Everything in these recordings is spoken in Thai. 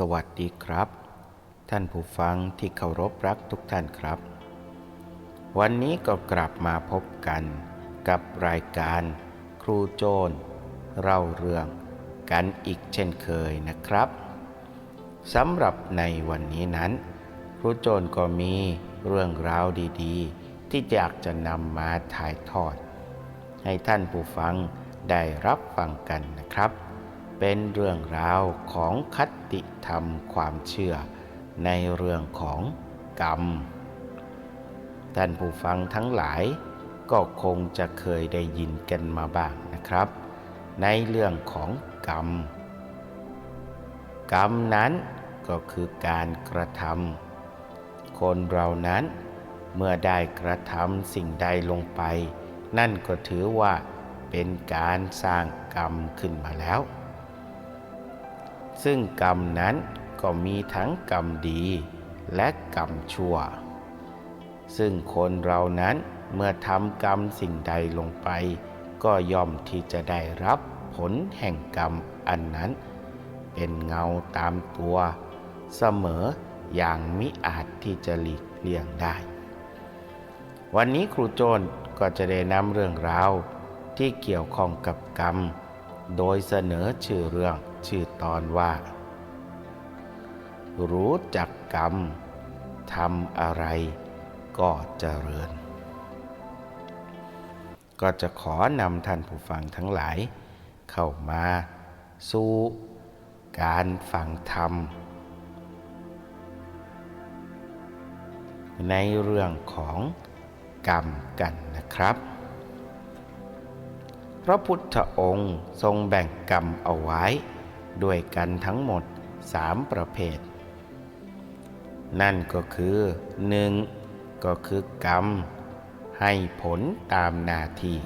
สวัสดีครับ ท่านผู้ฟังที่เคารพรักทุกท่านครับ วันนี้ก็กลับมาพบกันกับรายการครูโจรเล่าเรื่องกันอีกเช่นเคยนะครับสำหรับในวันนี้นั้น ครูโจรก็มีเรื่องราวดีๆ ที่อยากจะนำมาถ่ายทอด ให้ท่านผู้ฟังได้รับฟังกันนะครับ เป็นเรื่องราวของคติธรรมความเชื่อ ในเรื่องของกรรม ท่านผู้ฟังทั้งหลาย ก็คงจะเคยได้ยินกันมาบ้างนะครับ ในเรื่องของกรรม กรรมนั้นก็คือการกระทำคนเรานั้นเมื่อได้กระทำสิ่งใดลงไป นั่นก็ถือว่าเป็นการสร้างกรรมขึ้นมาแล้ว ซึ่งกรรมนั้นก็มีทั้งกรรมดีและกรรมชั่ว ซึ่งคนเรานั้นเมื่อทำกรรมสิ่งใดลงไป ก็ย่อมที่จะได้รับผลแห่งกรรมอันนั้น เป็นเงาตามตัว เสมออย่างมิอาจที่จะหลีกเลี่ยงได้ วันนี้ครูโจนก็จะได้นำเรื่องราวที่เกี่ยวข้องกับกรรม โดยเสนอชื่อเรื่อง ชื่อตอนว่า รู้จักกรรมทำอะไรก็เจริญ ก็จะขอนำท่านผู้ฟังทั้งหลาย เข้ามาสู่การฟังธรรม ในเรื่องของกรรมกันนะครับ พระพุทธองค์ทรงแบ่งกรรมเอาไว้ ด้วยกันทั้งหมดสามประเภท นั่นก็คือหนึ่งก็คือกรรม ให้ผลตามหน้าที่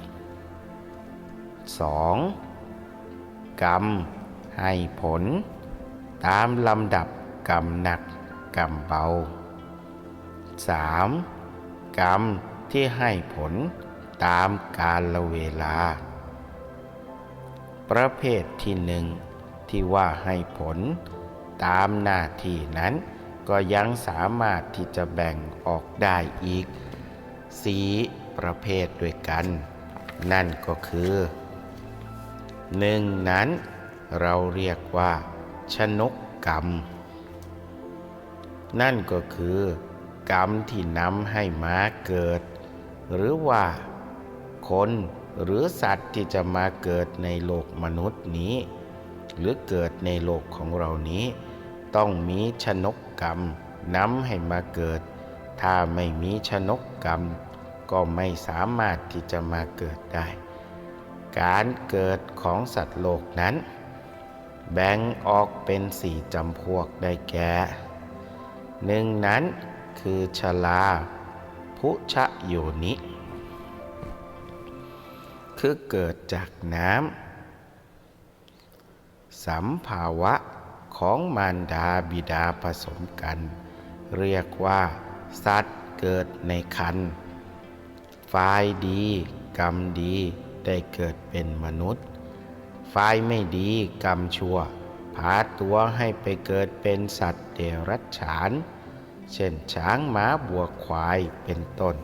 2. กรรม ให้ผล ตามลำดับกรรมหนักกรรมเบา 3. กรรมที่ให้ผลตามกาลเวลา ประเภทที่หนึ่ง ที่ว่าให้ผล ตามหน้าที่นั้น ก็ยังสามารถที่จะแบ่งออกได้อีกสีประเภทด้วยกัน นั่นก็คือหนึ่งนั้นเราเรียกว่าชนกกรรม นั่นก็คือกรรมที่นำให้มาเกิด หรือว่าคนหรือสัตว์ที่จะมาเกิดในโลกมนุษย์นี้ หรือเกิดในโลกของเรานี้ ต้องมีชนกกรรมนำให้มาเกิด ถ้าไม่มีชนกกรรม ก็ไม่สามารถที่จะมาเกิดได้ การเกิดของสัตว์โลกนั้น แบ่งออกเป็นสี่จำพวกได้แก่หนึ่งนั้นคือชลาพุชะโยนิ คือเกิดจากน้ำ สัมภาวะของมารดาบิดาผสมกัน เรียกว่า สัตว์เกิดในคันฝ่ายดีกรรมดีได้เกิดเป็นมนุษย์ฝ่ายไม่ดีกรรมชั่วพาตัวให้ไปเกิดเป็นสัตว์เดรัจฉาน เช่นช้างม้าบัวควายเป็นต้น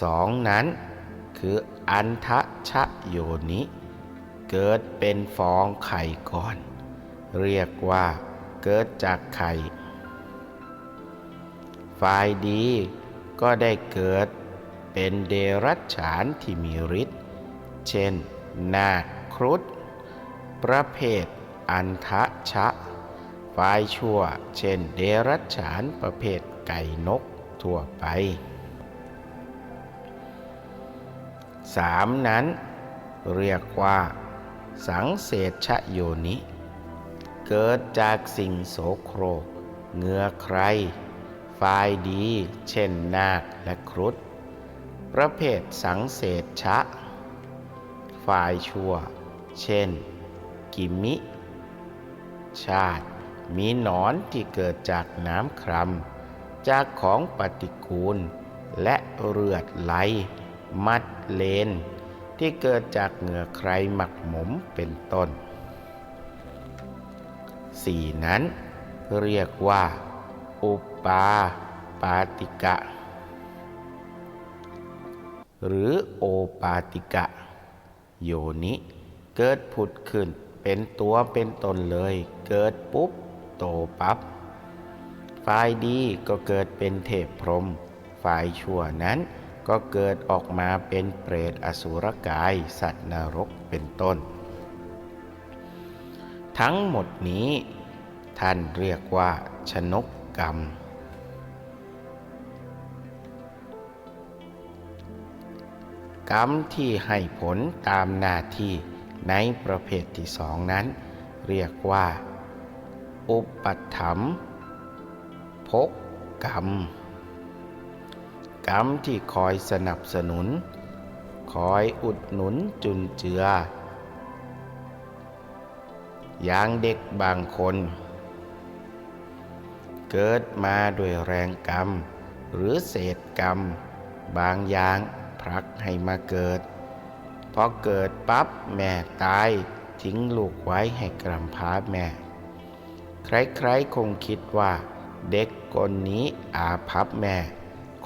สองนั้นคืออันทะชะโยนิ เกิดเป็นฟองไข่ก่อน เรียกว่าเกิดจากไข่ ฝ่ายดีก็ได้เกิดเป็นเดรัจฉานที่มีฤทธิ์ เช่น นาคครุฑประเภทอันทะชะ ฝ่ายชั่ว เช่น เดรัจฉานประเภทไก่นกทั่วไปสามนั้นเรียกว่า สังเศชโยนิ เกิดจากสิ่งโสโครกเหงือใครฝ่ายดี เช่นนาคและครุฑประเภทสังเศษชะฝ่ายชั่ว เช่น กิมิ ชาติ มีหนอนที่เกิดจากน้ำครำจากของปฏิกูล และเลือดไหล มัดเลน ที่เกิดจากเหงื่อใครหมักหมมเป็นต้นสี่นั้นเรียกว่า อุปาปาติกะ หรือโอปาติกะ โยนิเกิดผุดขึ้นเป็นตัวเป็นตนเลย เกิดปุ๊บ โตปับ๊บฝ่ายดีก็เกิดเป็นเทพพรหมฝ่ายชั่วนั้น ก็เกิดออกมาเป็นเปรตอสุรกาย สัตว์นรกเป็นต้น ทั้งหมดนี้ท่านเรียกว่า ชนกกรรม กรรมที่ให้ผลตามหน้าที่ในประเภทที่สองนั้น เรียกว่า อุปัฏฐมภกกรรม กรรมที่คอยสนับสนุน คอยอุดหนุนจุนเจือ อย่างเด็กบางคน เกิดมาด้วยแรงกรรม หรือเศษกรรม บางอย่างผลักให้มาเกิด พอเกิดปั๊บแม่ตายทิ้งลูกไว้ให้กรำพร้าแม่ ใครๆคงคิดว่าเด็กคนนี้อาภัพแม่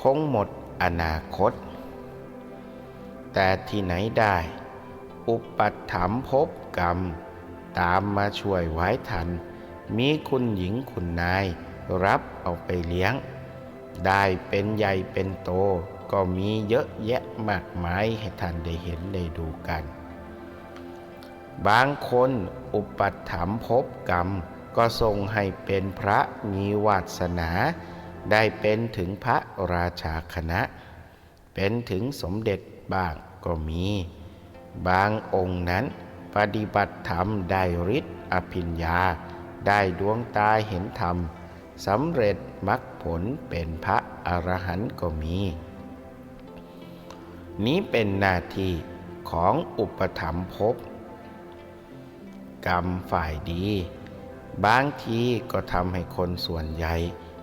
คงหมดอนาคต แต่ที่ไหนได้ อุปัฏฐมภพกรรม ตามมาช่วยไว้ทัน มีคุณหญิงคุณนาย รับเอาไปเลี้ยง ได้เป็นใหญ่เป็นโต ก็มีเยอะแยะมากมายให้ท่านได้เห็นได้ดูกัน บางคนอุปัฏฐมภพกรรมก็ทรงให้เป็นพระมีวาสนา ได้เป็นถึงพระราชาคณะ เป็นถึงสมเด็จบ้างก็มี บางองค์นั้นปฏิบัติธรรมได้ฤทธิ์อภิญญา ได้ดวงตาเห็นธรรมสำเร็จมรรคผลเป็นพระอรหันต์ก็มี นี้เป็นหน้าที่ของอุปธรรมภพกรรมฝ่ายดี บางทีก็ทำให้คนส่วนใหญ่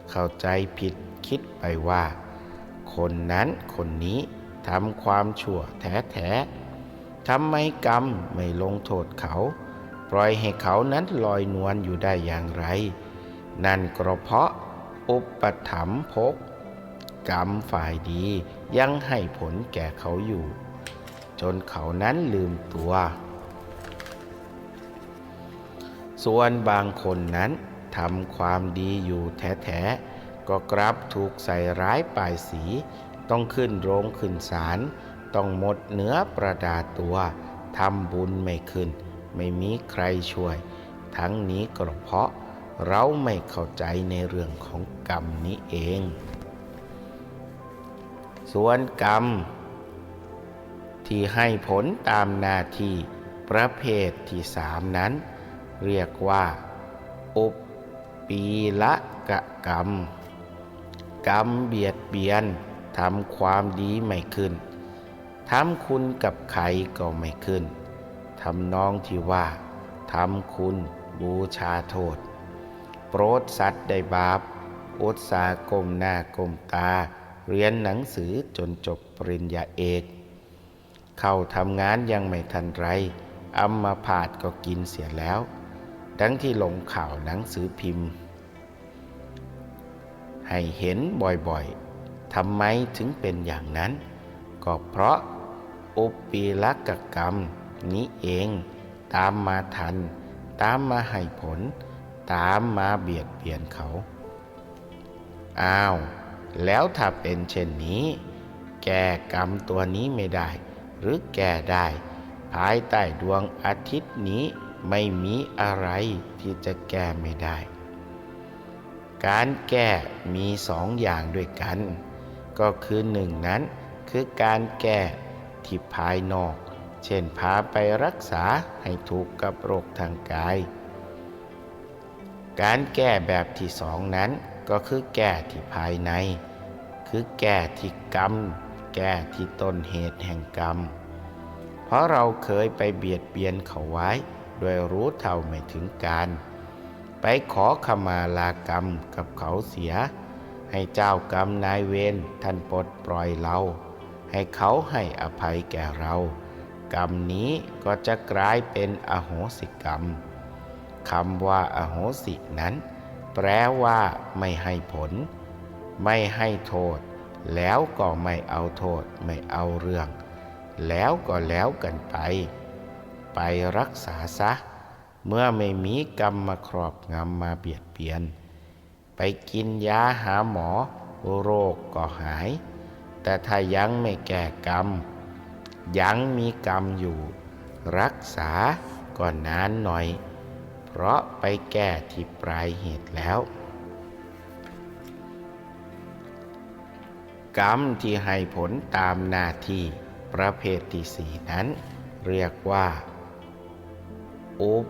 เข้าใจผิดคิดไปว่า คนนั้นคนนี้ทำความชั่วแท้ๆทำไมกรรมไม่ลงโทษเขา ปล่อยให้เขานั้นลอยนวลอยู่ได้อย่างไร นั่นก็เพราะอุปถัมภกกรรมฝ่ายดียังให้ผลแก่เขาอยู่ จนเขานั้นลืมตัว ส่วนบางคนนั้น ทำความดีอยู่แท้ๆก็กลับถูกใส่ร้ายป้ายสี ต้องขึ้นโรงขึ้นศาลต้องหมดเนื้อประดาตัวทำบุญไม่ขึ้น ไม่มีใครช่วย ทั้งนี้ก็เพราะเราไม่เข้าใจในเรื่องของกรรมนี้เอง ส่วนกรรม ที่ให้ผลตามหน้าที่ประเภทที่สามนั้น เรียกว่า อุป ปีละกะกรรม กรรมเบียดเบียนทำความดีไม่ขึ้นทำคุณกับใครก็ไม่ขึ้นทำนองที่ว่าทำคุณบูชาโทษ โปรดสัตว์ได้บาปอุตสาหกลมหน้ากลมตา เรียนหนังสือจนจบปริญญาเอก เข้าทำงานยังไม่ทันไรอัมมาพาดก็กินเสียแล้วดังที่ลงข่าวหนังสือพิมพ์ ให้เห็นบ่อยๆทำไมถึงเป็นอย่างนั้น ก็เพราะอุปีลักกรรม นี้เอง ตามมาทัน ตามมาให้ผล ตามมาเบียดเบียนเขา อ้าว แล้วถ้าเป็นเช่นนี้ แก้กรรมตัวนี้ไม่ได้ หรือแก้ได้ ภายใต้ดวงอาทิตย์นี้ไม่มีอะไรที่จะแก้ไม่ได้ การแก้มีสองอย่างด้วยกัน ก็คือหนึ่งนั้นคือการแก้ที่ภายนอก เช่นพาไปรักษาให้ถูกกับโรคทางกาย การแก้แบบที่สองนั้นก็คือแก้ที่ภายใน คือแก้ที่กรรม แก้ที่ต้นเหตุแห่งกรรม เพราะเราเคยไปเบียดเบียนเขาไว้ โดยรู้เท่าไม่ถึงการ ไปขอขมาลากรรมกับเขาเสีย ให้เจ้ากรรมนายเวรท่านปลดปล่อยเรา ให้เขาให้อภัยแก่เรา กรรมนี้ก็จะกลายเป็นอโหสิกรรมคำว่าอโหสินั้น แปลว่าไม่ให้ผล ไม่ให้โทษ แล้วก็ไม่เอาโทษไม่เอาเรื่อง แล้วก็แล้วกันไป ไปรักษาซะ เมื่อไม่มีกรรมมาครอบงำมาเบียดเบียน ไปกินยาหาหมอ โรคก็หาย แต่ถ้ายังไม่แก้กรรม ยังมีกรรมอยู่ รักษาก็นานหน่อย เพราะไปแก้ที่ปลายเหตุแล้ว กรรมที่ให้ผลตามหน้าที่ประเภทที่สี่นั้น เรียกว่าอุป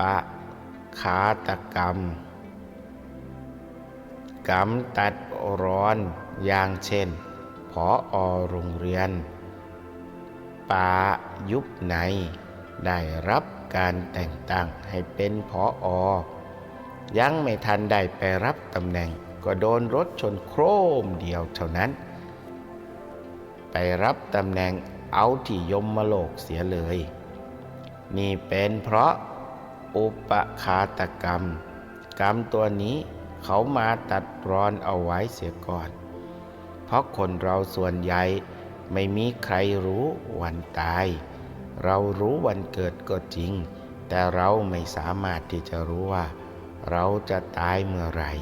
ปะคาตกรรม กรรมตัดร้อนอย่างเช่นพออโรงเรียนปายุบใน ได้รับการแต่งตั้งให้เป็นพออยังไม่ทันได้ไปรับตำแหน่ง ก็โดนรถชนโครมเดียวเท่านั้น ไปรับตำแหน่งเอาที่ยมมาโลกเสียเลย นี่เป็นเพราะ อุปคาตกรรม กรรมตัวนี้เขามาตัดรอนเอาไว้เสียก่อน เพราะคนเราส่วนใหญ่ไม่มีใครรู้วันตาย เรารู้วันเกิดก็จริง แต่เราไม่สามารถที่จะรู้ว่า เราจะตายเมื่อไหร่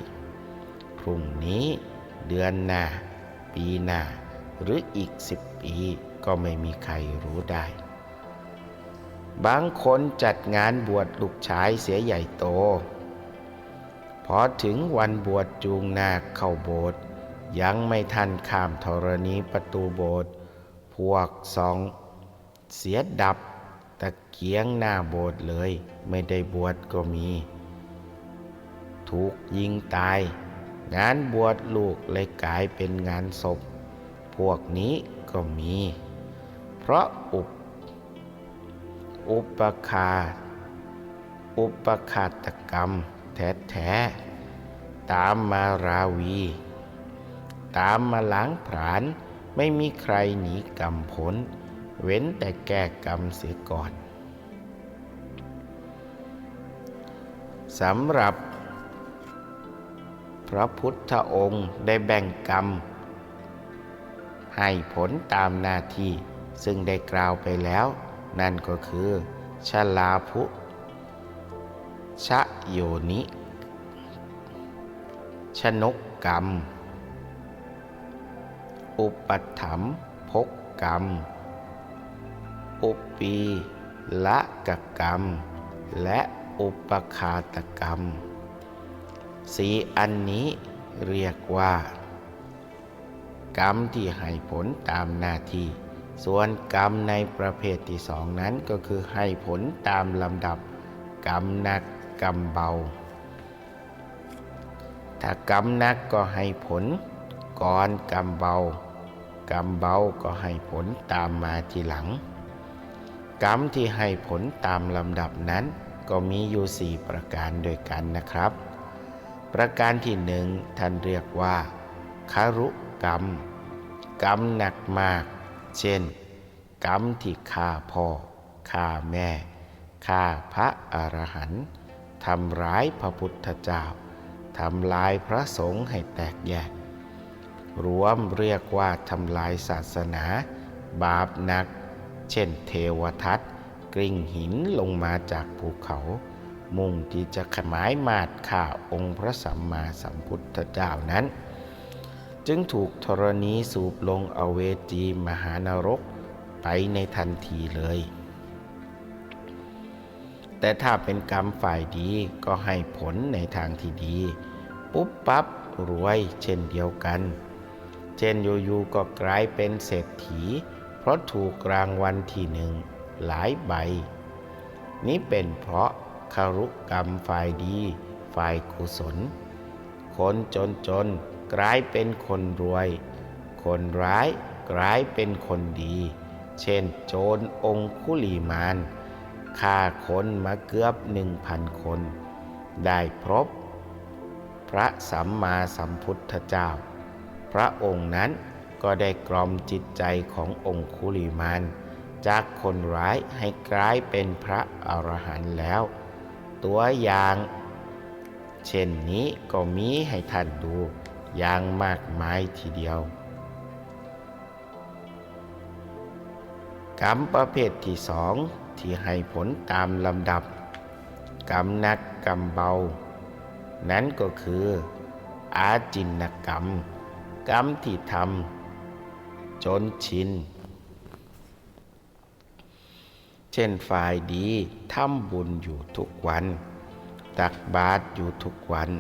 พรุ่งนี้ เดือนหน้า ปีหน้า หรืออีกสิบปีก็ไม่มีใครรู้ได้ บางคนจัดงานบวชลูกชายเสียใหญ่โต พอถึงวันบวชจูงนาคเข้าโบสถ์ยังไม่ทันข้ามธรณีประตูโบสถ์พวกสองเสียดับตะเกียงหน้าโบสถ์เลย ไม่ได้บวชก็มี ถูกยิงตาย งานบวชลูกเลยกลายเป็นงานศพ พวกนี้ก็มี เพราะอุป อุปคาอุปคาตกรรม แท้แท้ๆตามมาราวี ตามมาล้างผลาญไม่มีใครหนีกรรมพ้นเว้นแต่แก้กรรมเสียก่อนสำหรับ พระพุทธองค์ได้แบ่งกรรม ให้ผลตามหน้าที่ซึ่งได้กล่าวไปแล้ว นั่นก็คือชลาภุชะโยนิ ชนกกรรม อุปัมภกกรรม อุปปีละกกรรม และอุปคาตกรรม สีอันนี้เรียกว่า กรรมที่ให้ผลตามหน้าที่ ส่วนกรรมในประเภทที่สองนั้นก็คือให้ผลตามลำดับ กรรมหนักกรรมเบา ถ้ากรรมหนักก็ให้ผลก่อนกรรมเบา กรรมเบาก็ให้ผลตามมาทีหลัง กรรมที่ให้ผลตามลำดับนั้น ก็มีอยู่สี่ประการด้วยกันนะครับ ประการที่หนึ่งท่านเรียกว่าคารุกรรม กรรมหนักมาก เช่น กรรมที่ฆ่าพ่อฆ่าแม่ฆ่าพระอรหันต์ทำร้ายพระพุทธเจ้าทำลายพระสงฆ์ให้แตกแยก รวมเรียกว่าทำลายศาสนา บาปหนัก เช่นเทวทัตกริ่งหินลงมาจากภูเขา มุ่งที่จะขมายมาดข่าองค์พระสัมมาสัมพุทธเจ้านั้น จึงถูกธรณีสูบลงอเวจีมหานรกไปในทันทีเลย แต่ถ้าเป็นกรรมฝ่ายดีก็ให้ผลในทางที่ดี ปุ๊บปั๊บรวยเช่นเดียวกัน เช่นอยู่ๆก็กลายเป็นเศรษฐี เพราะถูกรางวัลที่หนึ่งหลายใบ นี้เป็นเพราะคารุกรรมฝ่ายดี ฝ่ายกุศล คนจนจน กลายเป็นคนรวย คนร้ายกลายเป็นคนดี เช่น โจรองคุลีมานฆ่าคนมาเกือบหนึ่งพันคน ได้พบ พระสัมมาสัมพุทธเจ้า พระองค์นั้นก็ได้กล่อมจิตใจขององคุลีมานจากคนร้ายให้กลายเป็นพระอรหันต์แล้ว ตัวอย่าง เช่นนี้ก็มีให้ท่านดู อย่างมากมายทีเดียว กรรมประเภทที่สองที่ให้ผลตามลำดับ กรรมหนักกรรมเบา นั้นก็คือ อาจินกรรม กรรมที่ทำจนชิน เช่นฝ่ายดีทำบุญอยู่ทุกวัน ตักบาตรอยู่ทุกวัน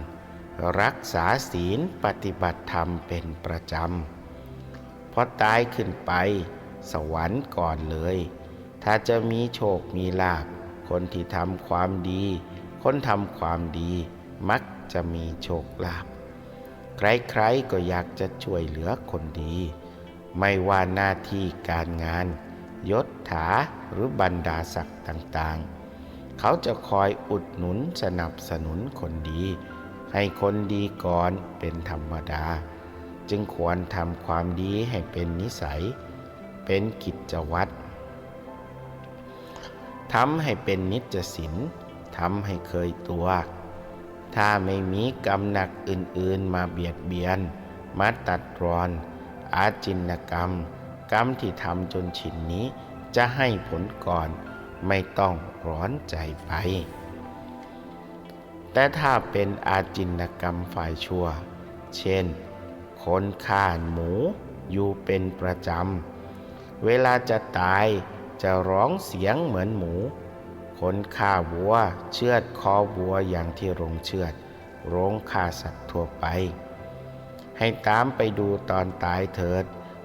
รักษาศีลปฏิบัติธรรมเป็นประจำพอตายขึ้นไปสวรรค์ก่อนเลย ถ้าจะมีโชคมีลาภคนที่ทำความดี คนทำความดีมักจะมีโชคลาภใครๆก็อยากจะช่วยเหลือคนดี ไม่ว่าหน้าที่การงาน ยศถาหรือบรรดาศักดิ์ต่างๆ เขาจะคอยอุดหนุนสนับสนุนคนดี ให้คนดีก่อนเป็นธรรมดา จึงควรทำความดีให้เป็นนิสัย เป็นกิจวัตรทำให้เป็นนิจศิลทำให้เคยตัว ถ้าไม่มีกรรมหนักอื่นๆมาเบียดเบียน มาตัดรอน อาจินกรรม กรรมที่ทำจนชินนี้จะให้ผลก่อน ไม่ต้องร้อนใจไป แต่ถ้าเป็นอาจินกรรมฝ่ายชั่ว เช่น คนฆ่าหมูอยู่เป็นประจำ เวลาจะตายจะร้องเสียงเหมือนหมู คนฆ่าวัวเชือดคอวัวอย่างที่โรงเชือด โรงฆ่าสัตว์ทั่วไป ให้ตามไปดูตอนตายเถิด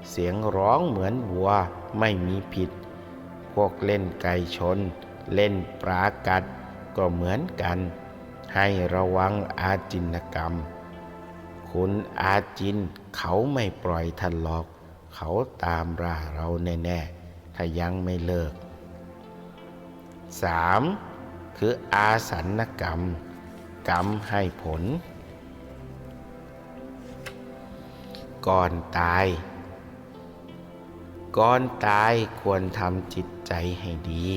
เสียงร้องเหมือนวัวไม่มีผิด พวกเล่นไก่ชน เล่นปลากัดก็เหมือนกัน ให้ระวังอาจินกรรม คุณอาจินเขาไม่ปล่อยท่านหรอก เขาตามร่าเราแน่ๆ ถ้ายังไม่เลิก 3. คืออาสันกรรม กรรมให้ผล ก่อนตาย ก่อนตายควรทำจิตใจให้ดี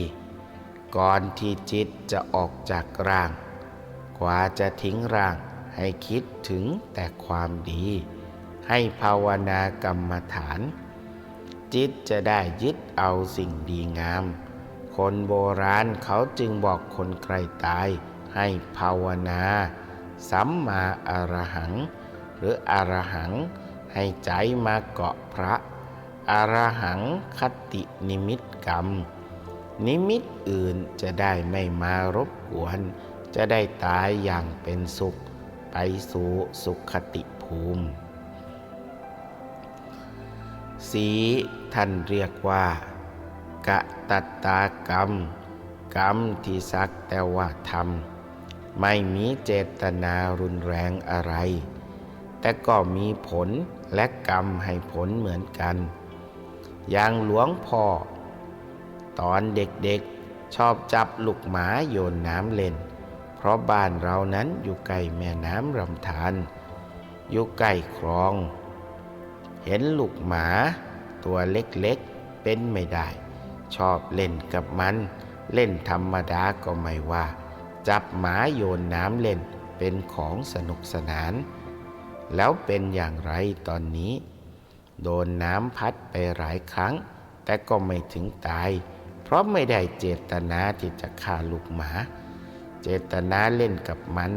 ก่อนที่จิตจะออกจากร่าง กว่าจะทิ้งร่างให้คิดถึงแต่ความดี ให้ภาวนากรรมฐาน จิตจะได้ยึดเอาสิ่งดีงาม คนโบราณเขาจึงบอกคนใครตายให้ภาวนาสัมมาอรหัง หรืออรหัง ให้ใจมาเกาะพระอรหังคตินิมิตกรรม นิมิตอื่นจะได้ไม่มารบกวน จะได้ตายอย่างเป็นสุขไปสู่สุขติภูมิ สีท่านเรียกว่ากะตัตตากรรม กรรมที่สักแต่ว่าทำไม่มีเจตนารุนแรงอะไร แต่ก็มีผลและกรรมให้ผลเหมือนกัน อย่างหลวงพ่อ ตอนเด็กๆชอบจับลูกหมาโยนน้ำเล่น เพราะบ้านเรานั้นอยู่ใกล้แม่น้ำลำธารอยู่ใกล้คลอง เห็นลูกหมาตัวเล็กๆเป็นไม่ได้ ชอบเล่นกับมัน เล่นธรรมดาก็ไม่ว่า จับหมาโยนน้ำเล่นเป็นของสนุกสนาน แล้วเป็นอย่างไรตอนนี้ โดนน้ำพัดไปหลายครั้ง แต่ก็ไม่ถึงตาย เพราะไม่ได้เจตนาที่จะฆ่าลูกหมา เจตนาเล่นกับมัน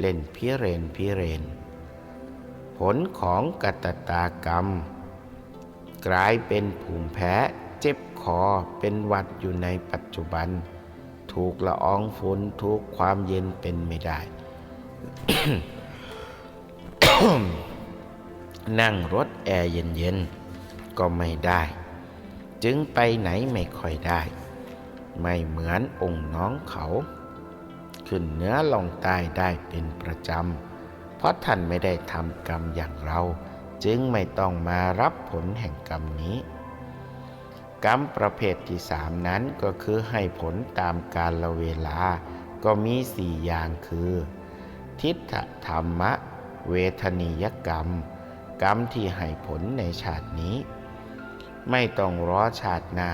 เล่นพิเรนพิเรน ผลของกตตากรรม กลายเป็นภูมิแพ้เจ็บคอเป็นหวัดอยู่ในปัจจุบัน ถูกละอองฝนถูกความเย็นเป็นไม่ได้ นั่งรถแอร์เย็นๆ ก็ไม่ได้ จึงไปไหนไม่ค่อยได้ ไม่เหมือนองค์น้องเขา ขึ้นเหนื้อลงใต้ได้เป็นประจำ เพราะท่านไม่ได้ทำกรรมอย่างเรา จึงไม่ต้องมารับผลแห่งกรรมนี้ กรรมประเภทที่สามนั้นก็คือให้ผลตามกาลเวลา ก็มีสี่อย่างคือ ทิฏฐธรรมะ เวทนิยกรรม กรรมที่ให้ผลในชาตินี้ ไม่ต้องรอชาติหน้า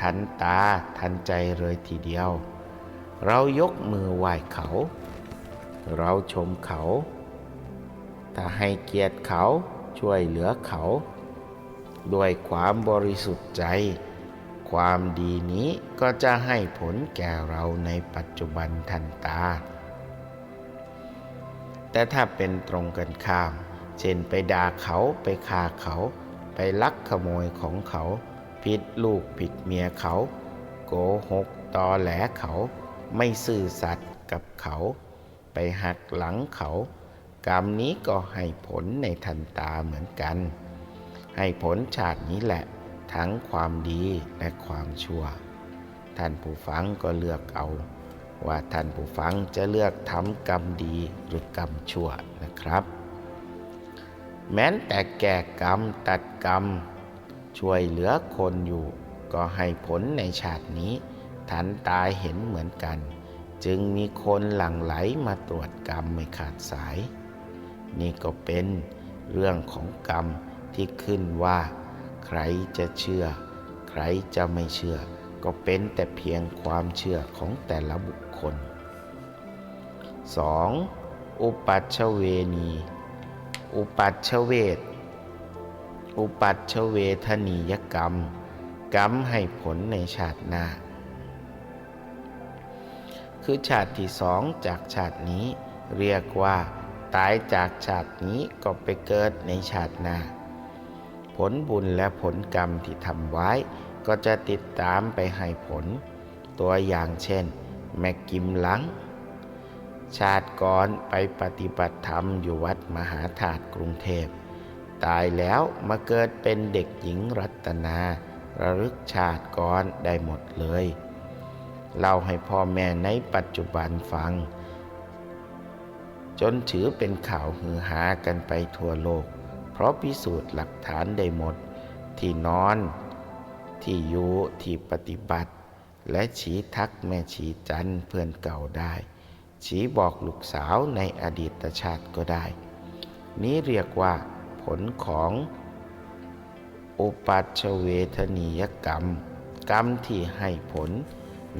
ทันตาทันใจเลยทีเดียว เรายกมือไหว้เขา เราชมเขา ถ้าให้เกียรติเขาช่วยเหลือเขา ด้วยความบริสุทธิ์ใจ ความดีนี้ก็จะให้ผลแก่เราในปัจจุบันทันตา แต่ถ้าเป็นตรงกันข้าม เช่นไปด่าเขาไปฆ่าเขา ไปลักขโมยของเขา ผิดลูกผิดเมียเขา โกหกตอแหลเขา ไม่ซื่อสัตย์กับเขา ไปหักหลังเขา กรรมนี้ก็ให้ผลในทันตาเหมือนกัน ให้ผลชาตินี้แหละ ทั้งความดีและความชั่ว ท่านผู้ฟังก็เลือกเอา ว่าท่านผู้ฟังจะเลือกทำกรรมดีหรือกรรมชั่วนะครับ แม้แต่แก่กรรมตัดกรรม ช่วยเหลือคนอยู่ ก็ให้ผลในชาตินี้ ทันตายเห็นเหมือนกัน จึงมีคนหลั่งไหลมาตรวจกรรมไม่ขาดสาย นี่ก็เป็นเรื่องของกรรมที่ขึ้นว่า ใครจะเชื่อ ใครจะไม่เชื่อ ก็เป็นแต่เพียงความเชื่อของแต่ละบุคคล 2. อุปัชเวนีอุปัชเวทอุปัชชเวทนียกรรม กรรมให้ผลในชาติหน้า คือชาติที่สองจากชาตินี้ เรียกว่า ตายจากชาตินี้ก็ไปเกิดในชาติหน้า ผลบุญและผลกรรมที่ทำไว้ ก็จะติดตามไปให้ผล ตัวอย่างเช่น แม่กิมหลัง ชาติก่อนไปปฏิบัติธรรมอยู่วัดมหาธาตุกรุงเทพ ตายแล้วมาเกิดเป็นเด็กหญิงรัตนา ระลึกชาติก่อนได้หมดเลย เล่าให้พ่อแม่ในปัจจุบันฟัง จนถือเป็นข่าวฮือฮากันไปทั่วโลก เพราะพิสูจน์หลักฐานได้หมด ที่นอน ที่อยู่ที่ปฏิบัติ และชี้ทักแม่ชี้จันเพื่อนเก่าได้ ชี้บอกลูกสาวในอดีตชาติก็ได้ นี้เรียกว่าผลของอุปัชเวทนียกรรม กรรมที่ให้ผล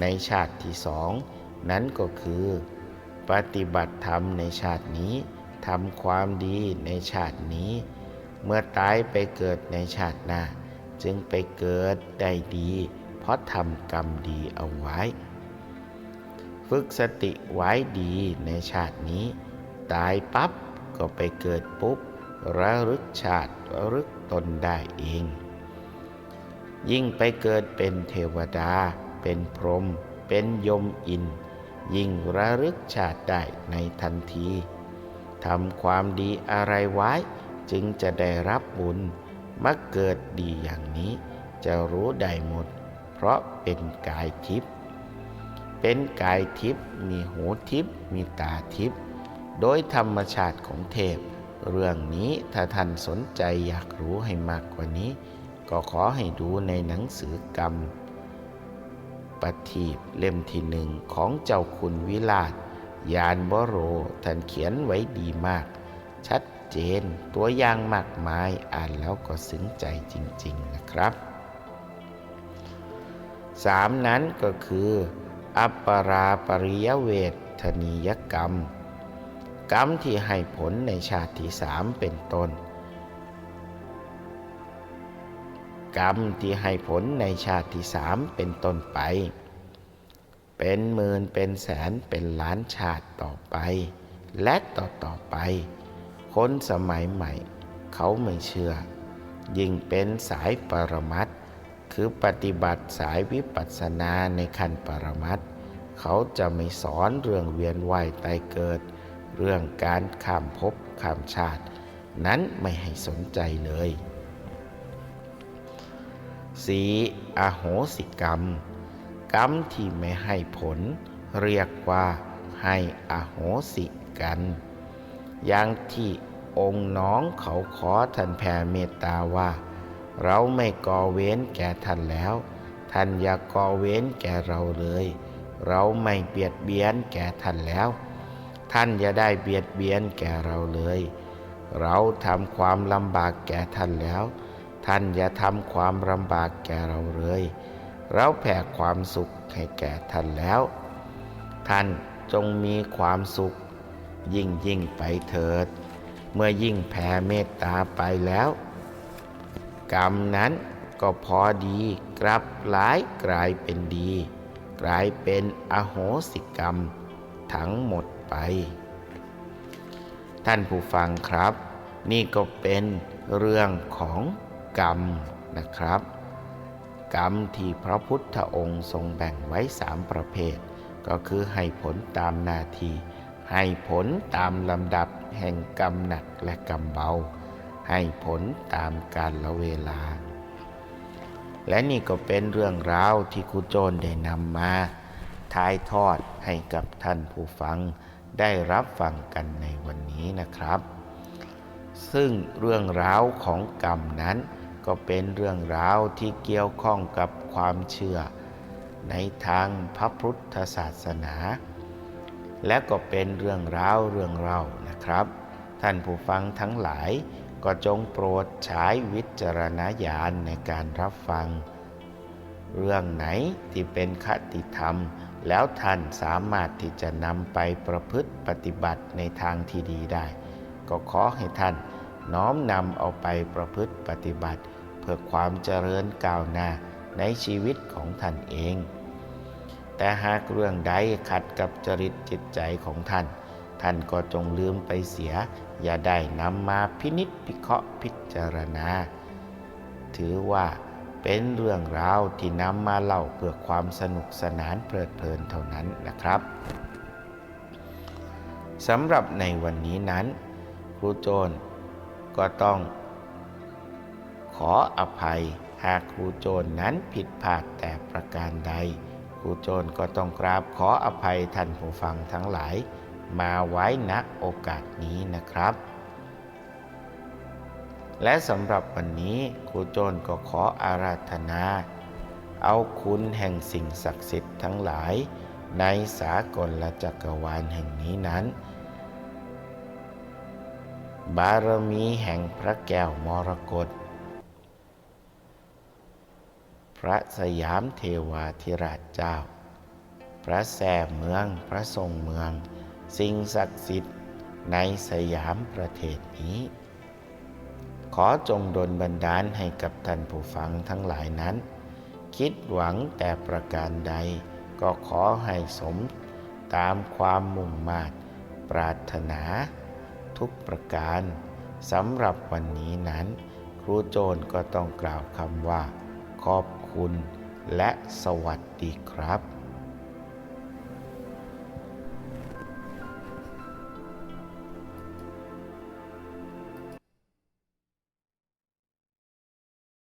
ในชาติที่สองนั้นก็คือ ปฏิบัติธรรมในชาตินี้ทำความดีในชาตินี้ เมื่อตายไปเกิดในชาติหน้า จึงไปเกิดได้ดี เพราะทำกรรมดีเอาไว้ ฝึกสติไว้ดีในชาตินี้ ตายปั๊บก็ไปเกิดปุ๊บระลึกชาติระลึกตนได้เอง ยิ่งไปเกิดเป็นเทวดา เป็นพรหมเป็นยมอิน ยิ่งระลึกชาติได้ในทันทีทำความดีอะไรไว้ จึงจะได้รับบุญมักเกิดดีอย่างนี้ จะรู้ได้หมด เพราะเป็นกายทิพย์เป็นกายทิพย์มีหูทิพย์มีตาทิพย์โดยธรรมชาติของเทพ เรื่องนี้ถ้าท่านสนใจอยากรู้ให้มากกว่านี้ ก็ขอให้ดูในหนังสือกรรม ปทีบเล่มที่หนึ่งของเจ้าคุณวิลาศยานบโรท่านเขียนไว้ดีมาก ชัดเจนตัวอย่างมากมายอ่านแล้วก็ซึ้งใจจริง ๆนะครับสามนั้นก็คือ อัปปราปริยเวทนียกรรม กรรมที่ให้ผลในชาติที่สามเป็นต้น กรรมที่ให้ผลในชาติที่สามเป็นต้นไป เป็นหมื่นเป็นแสนเป็นล้านชาติต่อไป และต่อต่อไป คนสมัยใหม่ เขาไม่เชื่อ ยิ่งเป็นสายปรมัตคือปฏิบัติสายวิปัสสนาในขั้นปรมัตเขาจะไม่สอนเรื่องเวียนว่ายตายเกิด เรื่องการข้ามภพข้ามชาติ นั้นไม่ให้สนใจเลย สีอโหสิกรรม กรรมที่ไม่ให้ผล เรียกว่าให้อโหสิกัน อย่างที่องค์น้องเขาขอท่านแผ่เมตตาว่า เราไม่ก่อเว้นแก่ท่านแล้ว ท่านอย่ากก่อเว้นแก่เราเลย เราไม่เบียดเบียนแก่ท่านแล้ว ท่านอย่าได้เบียดเบียนแก่เราเลย เราทำความลำบากแก่ท่านแล้ว ท่านอย่าทำความลำบากแก่เราเลย เราแผ่ความสุขให้แก่ท่านแล้ว ท่านจงมีความสุข ยิ่งยิ่งไปเถิด เมื่อยิ่งแผ่เมตตาไปแล้ว กรรมนั้นก็พอดีกลับหลายกลายเป็นดี กลายเป็นอโหสิกรรม ทั้งหมดไป ท่านผู้ฟังครับ นี่ก็เป็นเรื่องของ กรรมนะครับ กรรมที่พระพุทธองค์ทรงแบ่งไว้สามประเภท ก็คือให้ผลตามนาที ให้ผลตามลำดับแห่งกรรมหนักและกรรมเบา ให้ผลตามกาลละเวลา และนี่ก็เป็นเรื่องราวที่ครูโจนได้นำมาถ่ายทอดให้กับท่านผู้ฟังได้รับฟังกันในวันนี้นะครับ ซึ่งเรื่องราวของกรรมนั้น ก็เป็นเรื่องราวที่เกี่ยวข้องกับความเชื่อ ในทางพระพุทธศาสนา และก็เป็นเรื่องราวเรื่องเล่านะครับ ท่านผู้ฟังทั้งหลายก็จงโปรดใช้วิจารณญาณในการรับฟัง เรื่องไหนที่เป็นคติธรรม แล้วท่านสามารถที่จะนำไปประพฤติปฏิบัติในทางที่ดีได้ ก็ขอให้ท่านน้อมนำเอาไปประพฤติปฏิบัติ เพื่อความเจริญก้าวหน้าในชีวิตของท่านเอง แต่หากเรื่องใดขัดกับจริตจิตใจของท่าน ท่านก็จงลืมไปเสีย อย่าได้นำมาพินิจพิเคราะห์พิจารณา ถือว่าเป็นเรื่องราวที่นำมาเล่าเพื่อความสนุกสนานเพลิดเพลินเท่านั้นนะครับสำหรับในวันนี้นั้น ครูโจนก็ต้อง ขออภัย หากครูโจนนั้นผิดพลาดแต่ประการใด ครูโจนก็ต้องกราบขออภัยท่านผู้ฟังทั้งหลาย มาไว้ณโอกาสนี้นะครับ และสำหรับวันนี้ครูโจนก็ขออาราธนา เอาคุณแห่งสิ่งศักดิ์สิทธิ์ทั้งหลาย ในสากลและจักรวาลแห่งนี้นั้นบารมีแห่งพระแก้วมรกต ระสยามเทวาธิราชเจ้า พระแส่เมืองพระทรงเมือง สิ่งศักดิ์สิทธิ์ในสยามประเทศนี้ ขอจงดลบันดาลให้กับท่านผู้ฟังทั้งหลายนั้น คิดหวังแต่ประการใด ก็ขอให้สมตามความมุ่งมา่ปรารถนา ทุกประการสำหรับวันนี้นั้น ครูโจนก็ต้องกล่าวคำว่า ขอบ คุณ และสวัสดีครับ